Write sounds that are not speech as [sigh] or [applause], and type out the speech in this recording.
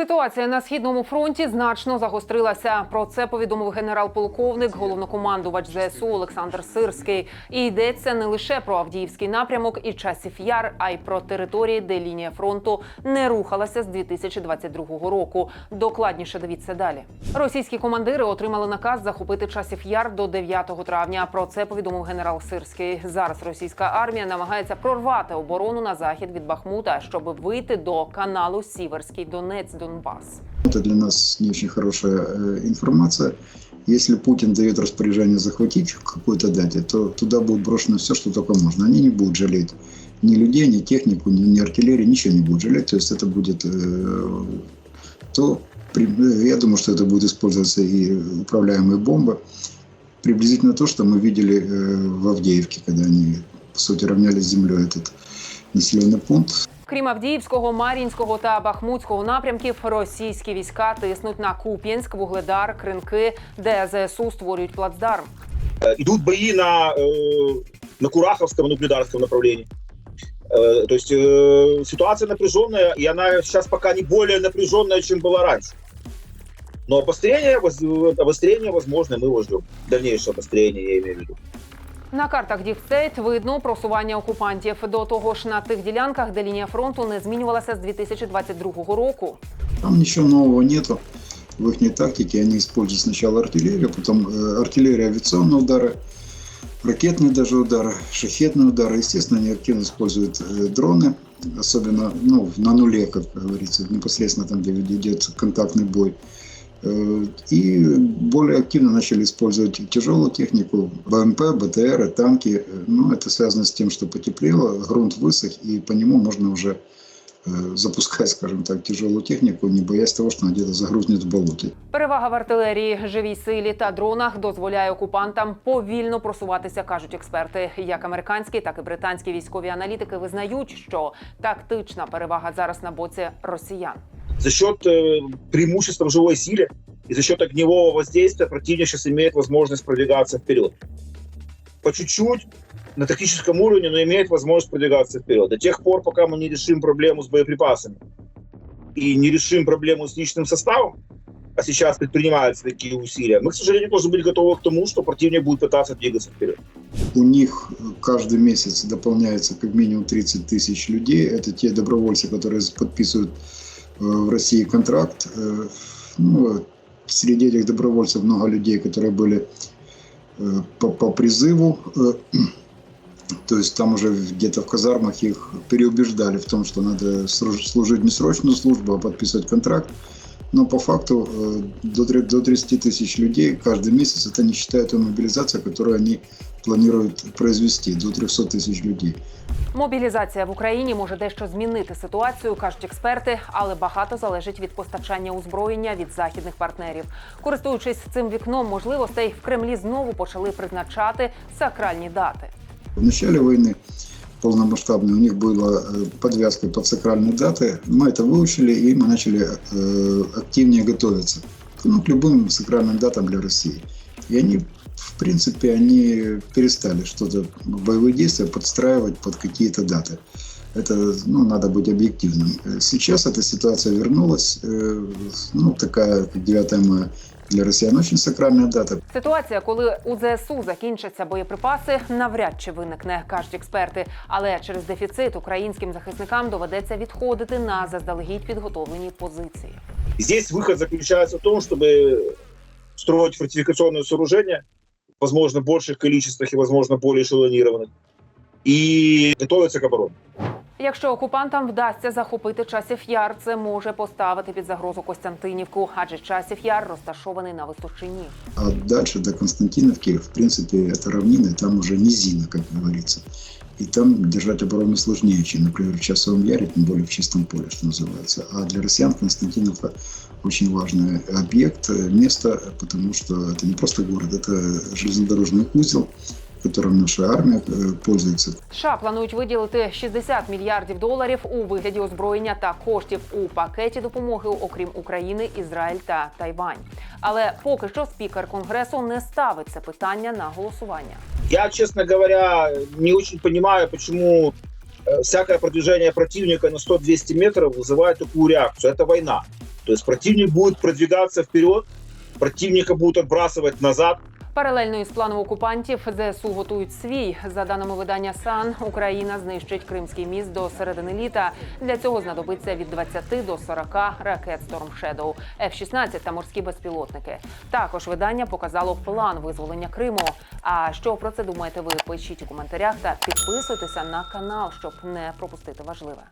Ситуація на східному фронті значно загострилася. Про це повідомив генерал-полковник, головнокомандувач ЗСУ Олександр Сирський. І йдеться не лише про Авдіївський напрямок і часів яр, а й про території, де лінія фронту не рухалася з 2022 року. Докладніше дивіться далі. Російські командири отримали наказ захопити часів яр до 9 травня. Про це повідомив генерал Сирський. Зараз російська армія намагається прорвати оборону на захід від Бахмута, щоб вийти до каналу Сіверський Донець Донбас. Это для нас не очень хорошая э, информация. Если Путин дает распоряжение захватить в какой-то дате, то туда будет брошено все, что только можно. Они не будут жалеть ни людей, ни технику, ни, ни артиллерии, ничего не будут жалеть. То есть это будет э, то, э, я думаю, что это будет использоваться и управляемые бомбы. Приблизительно то, что мы видели э, в Авдеевке, когда они, по сути, равняли с землей этот населенный пункт. Крім Авдіївського, Мар'їнського та Бахмутського напрямків, російські війська тиснуть на Куп'янськ, Вугледар, Кринки, де ЗСУ створюють плацдарм. Э, идут бои на, э, на Кураховском, на Угледарском направлении. Э, То есть э, ситуация напряженная, и она сейчас пока не более напряженная, чем была раньше. Но обострение, воз- обострение возможно, мы его ждем. Дальнейшее обострение, я имею в виду. На картах Дівстейт видно просування окупантів. До того ж, на тих ділянках, де лінія фронту не змінювалася з 2022 року. Там ничего нового нету. В их тактике они используют сначала артиллерию, потом э, артиллерия, авиационные удары, ракетные даже удары, шахетные удары. Естественно, они активно используют э, дроны, особенно ну, на нуле, как говорится, непосредственно там, где идет контактный бой. Э, И более активно начали использовать тяжелую технику, БМП, БТР, танки. Э, Ну, это связано с тем, что потеплело, грунт высох, и по нему можно уже э, запускать, скажем так, тяжелую технику, не боясь того, что она где-то загрузнет в болоте. Перевага в артилерії, живій силі та дронах дозволяє окупантам повільно просуватися, кажуть експерти. Як американські, так і британські військові аналітики визнають, що тактична перевага зараз на боці росіян. За счет э, преимущества в живой силе и за счет огневого воздействия противник сейчас имеет возможность продвигаться вперед. По чуть-чуть, на тактическом уровне, но имеет возможность продвигаться вперед. До тех пор, пока мы не решим проблему с боеприпасами и не решим проблему с личным составом, а сейчас предпринимаются такие усилия, мы, к сожалению, должны быть готовы к тому, что противник будет пытаться двигаться вперед. У них каждый месяц дополняется как минимум 30 тысяч людей. Это те добровольцы, которые подписывают в России контракт. Э, Ну, среди этих добровольцев много людей, которые были э, по, по призыву. Э, [clears throat] То есть там уже где-то в казармах их переубеждали в том, что надо служить не срочную службу, а подписывать контракт. Но по факту э, до тре- до 30 тысяч людей каждый месяц, это не считая той мобилизации, которую они планируют произвести, до 300 тысяч людей. Мобілізація в Україні може дещо змінити ситуацію, кажуть експерти, але багато залежить від постачання озброєння від західних партнерів. Користуючись цим вікном можливостей, в Кремлі знову почали призначати сакральні дати. В начале войны полномасштабной у них была э, подвязка под сакральные даты. Мы это выучили, и мы начали э, активнее готовиться ну, к любым сакральным датам для России. И они, в принципе, они перестали что-то, боевые действия подстраивать под какие-то даты. Это, ну, надо быть объективным. Э, Сейчас эта ситуация вернулась, ну, такая, как 9 мая для россиян очень сакральная дата. Ситуація, коли у ЗСУ закінчаться боєприпаси, навряд чи виникне, кажуть експерти. Але через дефіцит українським захисникам доведеться відходити на заздалегідь підготовлені позиції. Здесь выход заключается в том, чтобы строить фортификационные сооружения, возможно, в больших количествах и, возможно, более эшелонированных, и готовиться к обороне. Якщо окупантам вдасться захопити часів яр, це може поставити під загрозу Костянтинівку, адже часів яр розташований на Височині. А дальше до Константиновки, в принципе, это равнина, там уже низина, как говорится. И там держать оборону сложнее, чем, например, в Часовом Яре, тем более в чистом поле, что называется. А для россиян Константиновка очень важный объект, э, место, потому что это не просто город, это железнодорожный узел, которым наша армия э, пользуется. США планують виділити 60 мільярдів доларів у вигляді озброєння та коштів у пакеті допомоги, окрім України, Ізраїль та Тайвань. Але поки що спікер конгресу не ставить це питання на голосування. Я, честно говоря, не очень понимаю, почему э, всякое продвижение противника на 100-200 метров вызывает такую реакцию. Это война. То То есть противник будет продвигаться вперед, противника будут отбрасывать назад, Паралельно із планом окупантів ЗСУ готують свій. За даними видання САН, Україна знищить Кримський міст до середини літа. Для цього знадобиться від 20 до 40 ракет Storm Shadow, F-16 та морські безпілотники. Також видання показало план визволення Криму. А що про це думаєте ви? Пишіть у коментарях та підписуйтеся на канал, щоб не пропустити важливе.